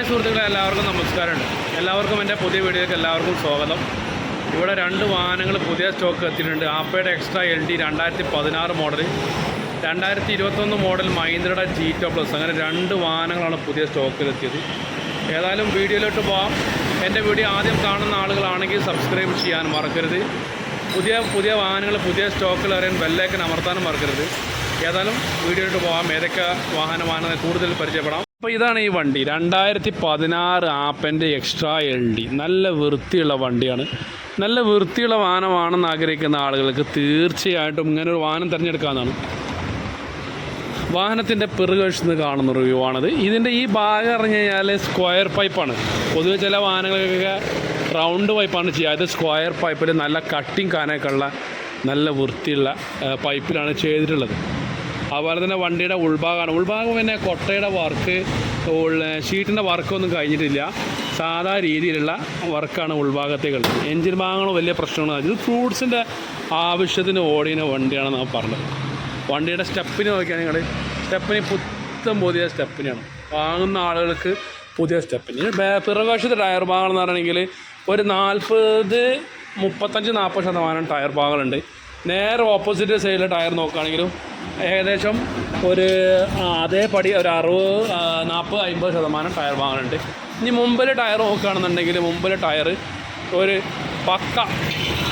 Hi സുഹൃത്തുക്കളെ എല്ലാവർക്കും നമസ്കാരമുണ്ട്. എല്ലാവർക്കും എന്റെ പുതിയ വീഡിയോയിലേക്ക് എല്ലാവർക്കും സ്വാഗതം. ഇവിടെ രണ്ട് വാഹനങ്ങൾ പുതിയ സ്റ്റോക്ക് എത്തിയിട്ടുണ്ട്. ആപ്പയുടെ എക്സ്ട്രാ എൽ ഡി രണ്ടായിരത്തി പതിനാറ് മോഡൽ രണ്ടായിരത്തി ഇരുപത്തൊന്ന് മോഡൽ മഹീന്ദ്രയുടെ ജീറ്റോ പ്ലസ് അങ്ങനെ രണ്ട് വാഹനങ്ങളാണ് പുതിയ സ്റ്റോക്കിൽ എത്തിയത്. ഏതായാലും വീഡിയോയിലോട്ട് പോകാം എന്റെ വീഡിയോ ആദ്യം കാണുന്ന ആളുകളാണെങ്കിൽ സബ്സ്ക്രൈബ് ചെയ്യാൻ മറക്കരുത്. പുതിയ പുതിയ വാഹനങ്ങൾ പുതിയ സ്റ്റോക്കിൽ അറിയാൻ ബെല്ലൈക്കൻ അമർത്താനും മറക്കരുത്. ഏതായാലും വീഡിയോയിലോട്ട് പോകാം ഏതൊക്കെ വാഹനമാണ് കൂടുതൽ പരിചയപ്പെടാം. അപ്പോൾ ഇതാണ് ഈ വണ്ടി. രണ്ടായിരത്തി പതിനാറ് ആപ്പന്റെ എക്സ്ട്രാ എൽ ഡി നല്ല വൃത്തിയുള്ള വണ്ടിയാണ്. നല്ല വൃത്തിയുള്ള വാഹനമാണെന്ന് ആഗ്രഹിക്കുന്ന ആളുകൾക്ക് തീർച്ചയായിട്ടും ഇങ്ങനെ ഒരു വാഹനം തിരഞ്ഞെടുക്കാവുന്നതാണ്. വാഹനത്തിന്റെ പിറകുവശത്ത് കാണുന്ന റിവ്യൂ ആണത്. ഇതിന്റെ ഈ ഭാഗം പറഞ്ഞു കഴിഞ്ഞാൽ സ്ക്വയർ പൈപ്പാണ് പൊതുവെ ചില വാഹനങ്ങൾക്കൊക്കെ റൗണ്ട് പൈപ്പാണ് ചെയ്യുക. അത് സ്ക്വയർ പൈപ്പിൽ നല്ല കട്ടിങ് കാനൊക്കെ ഉള്ള നല്ല വൃത്തിയുള്ള പൈപ്പിലാണ് ചെയ്തിട്ടുള്ളത്. അതുപോലെ തന്നെ വണ്ടിയുടെ ഉൾഭാഗമാണ്. ഉൾഭാഗം പിന്നെ കൊട്ടയുടെ വർക്ക് ഷീറ്റിന്റെ വർക്കൊന്നും കഴിഞ്ഞിട്ടില്ല. സാധാ രീതിയിലുള്ള വർക്കാണ് ഉൾഭാഗത്തേക്കുള്ളത്. എഞ്ചിൻ ഭാഗങ്ങൾ വലിയ പ്രശ്നങ്ങളൊന്നും ഇത് ഫ്രൂട്ട്സിന്റെ ആവശ്യത്തിന് ഓടിയുന്ന വണ്ടിയാണ് നമ്മൾ പറഞ്ഞത്. വണ്ടിയുടെ സ്റ്റെപ്പിന് നോക്കുകയാണെങ്കിൽ സ്റ്റെപ്പിന് പുത്തം പുതിയ സ്റ്റെപ്പിനാണ് വാങ്ങുന്ന ആളുകൾക്ക് പുതിയ സ്റ്റെപ്പിന് പിറകുവശത്തെ ടയർ ഭാഗങ്ങൾ എന്ന് പറയണമെങ്കിൽ ഒരു നാൽപ്പത് മുപ്പത്തഞ്ച് നാൽപ്പത് ശതമാനം ടയർ ഭാഗങ്ങളുണ്ട്. നേരെ ഓപ്പോസിറ്റ് സൈഡിലെ ടയർ നോക്കുകയാണെങ്കിലും ഏകദേശം ഒരു അതേപടി ഒരു അറുപത് നാൽപ്പത് അമ്പത് ശതമാനം ടയർ വാങ്ങാനുണ്ട് ഇനി മുമ്പിൽ ടയർ നോക്കുകയാണെന്നുണ്ടെങ്കിൽ മുമ്പിൽ ടയർ ഒരു പക്ക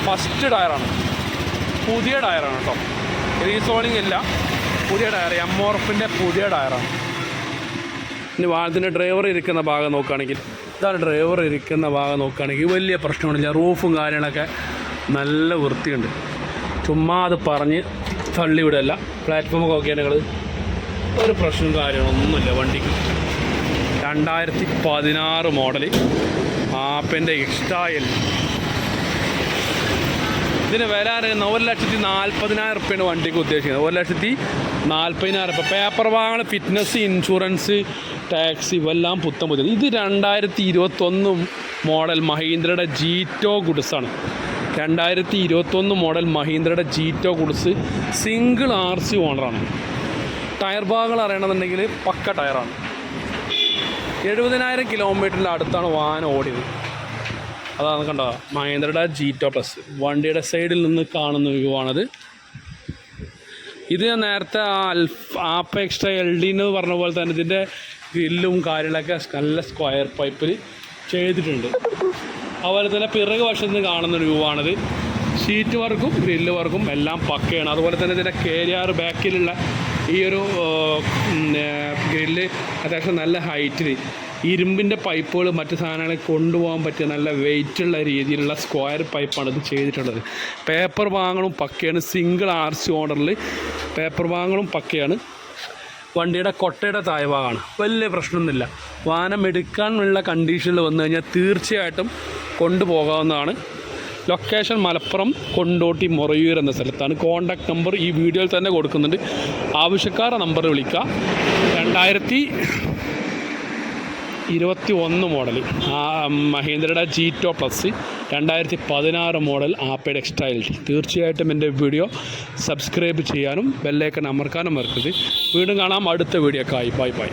ഫസ്റ്റ് ടയറാണ് പുതിയ ടയറാണ് കേട്ടോ. റീസോളിംഗ് ഇല്ല. പുതിയ ടയർ എം ഓർഫിന്റെ പുതിയ ടയറാണ് ഇനി വാഹനത്തിന്റെ ഡ്രൈവർ ഇരിക്കുന്ന ഭാഗം നോക്കുകയാണെങ്കിൽ ഇതാണ് ഡ്രൈവർ ഇരിക്കുന്ന ഭാഗം നോക്കുകയാണെങ്കിൽ വലിയ പ്രശ്നമൊന്നുമില്ല. റൂഫും കാര്യങ്ങളൊക്കെ നല്ല വൃത്തിയുണ്ട്. ചുമ്മാ അത് പറഞ്ഞ് തള്ളിവിടല്ല പ്ലാറ്റ്ഫോമൊക്കെ നോക്കിയാൽ ഞങ്ങൾ ഒരു പ്രശ്നവും കാര്യങ്ങളൊന്നുമില്ല വണ്ടിക്ക്. രണ്ടായിരത്തി പതിനാറ് മോഡൽ ആപ്പിന്റെ എക്സ്ട്രായൽ ഇതിന് വില അറിയുന്ന ഒരു ലക്ഷത്തി നാൽപ്പതിനായിരം റുപ്യാണ് വണ്ടിക്ക് ഉദ്ദേശിക്കുന്നത്. ഒരു ലക്ഷത്തി നാൽപ്പതിനായിരം റുപ്യ പേപ്പർ വാങ്ങൽ ഫിറ്റ്നസ് ഇൻഷുറൻസ് ടാക്സി ഇവെല്ലാം പുത്തം പുതിയത്. ഇത് രണ്ടായിരത്തി ഇരുപത്തൊന്നും മോഡൽ മഹീന്ദ്രയുടെ ജീറ്റോ ഗുഡ്സാണ് രണ്ടായിരത്തി ഇരുപത്തൊന്ന് model മഹീന്ദ്രയുടെ Jeeto goods single R C ഓണറാണ് ടയർ ഭാഗങ്ങൾ അറിയണമെന്നുണ്ടെങ്കിൽ പക്ക ടയറാണ് എഴുപതിനായിരം കിലോമീറ്ററിന്റെ അടുത്താണ് വാഹനം ഓടിയത്. അതാണ് കണ്ടോ മഹേന്ദ്രയുടെ ജീറ്റോ പ്ലസ് വണ്ടിയുടെ സൈഡിൽ നിന്ന് കാണുന്ന വ്യൂ ആണത് ഇത് ഞാൻ നേരത്തെ അൽഫ് ആപ്പ് എക്സ്ട്രാ എൽ ഡി എന്ന് പറഞ്ഞ പോലെ തന്നെ ഇതിന്റെ ഗ്രില്ലും കാര്യങ്ങളൊക്കെ നല്ല സ്ക്വയർ പൈപ്പിൽ ചെയ്തിട്ടുണ്ട്. അതുപോലെ തന്നെ പിറകു വശത്ത് നിന്ന് കാണുന്ന വ്യൂ ഷീറ്റ് വർക്കും ഗ്രില്ല് വർക്കും എല്ലാം പക്കയാണ്. അതുപോലെ തന്നെ ഇതിന്റെ കേരിയാർ ബാക്കിലുള്ള ഈ ഒരു ഗ്രില്ല് അത്യാവശ്യം നല്ല ഹൈറ്റിൽ ഇരുമ്പിന്റെ പൈപ്പുകൾ മറ്റ് സാധനങ്ങളെ കൊണ്ടുപോകാൻ പറ്റിയ നല്ല വെയിറ്റുള്ള രീതിയിലുള്ള സ്ക്വയർ പൈപ്പാണ് ഇത് ചെയ്തിട്ടുള്ളത്. പേപ്പർ വാങ്ങലും പക്കയാണ്. സിംഗിൾ ആർ സി ഓർഡറിൽ പേപ്പർ വാങ്ങലും പക്കയാണ്. വണ്ടിയുടെ കൊട്ടയുടെ താഴ്ഭാഗമാണ് വലിയ പ്രശ്നമൊന്നുമില്ല. വാഹനം എടുക്കാനുള്ള കണ്ടീഷനിൽ വന്നു കഴിഞ്ഞാൽ തീർച്ചയായിട്ടും കൊണ്ടുപോകാവുന്നതാണ്. ലൊക്കേഷൻ മലപ്പുറം കൊണ്ടോട്ടി മൊറയൂർ എന്ന സ്ഥലത്താണ്. കോണ്ടാക്ട് നമ്പർ ഈ വീഡിയോയിൽ തന്നെ കൊടുക്കുന്നുണ്ട്. ആവശ്യക്കാരുടെ നമ്പർ വിളിക്കുക. രണ്ടായിരത്തി ഇരുപത്തി ഒന്ന് മോഡൽ മഹീന്ദ്രയുടെ ജീറ്റോ പ്ലസ് രണ്ടായിരത്തി പതിനാറ് മോഡൽ ആപ്പയുടെ ടി തീർച്ചയായിട്ടും എന്റെ വീഡിയോ സബ്സ്ക്രൈബ് ചെയ്യാനും ബെല്ലൈക്കൺ അമർക്കാനും മറക്കരുത്. വീണ്ടും കാണാം. അടുത്ത വീഡിയോ ഒക്കെ ആയി ബൈ ബൈ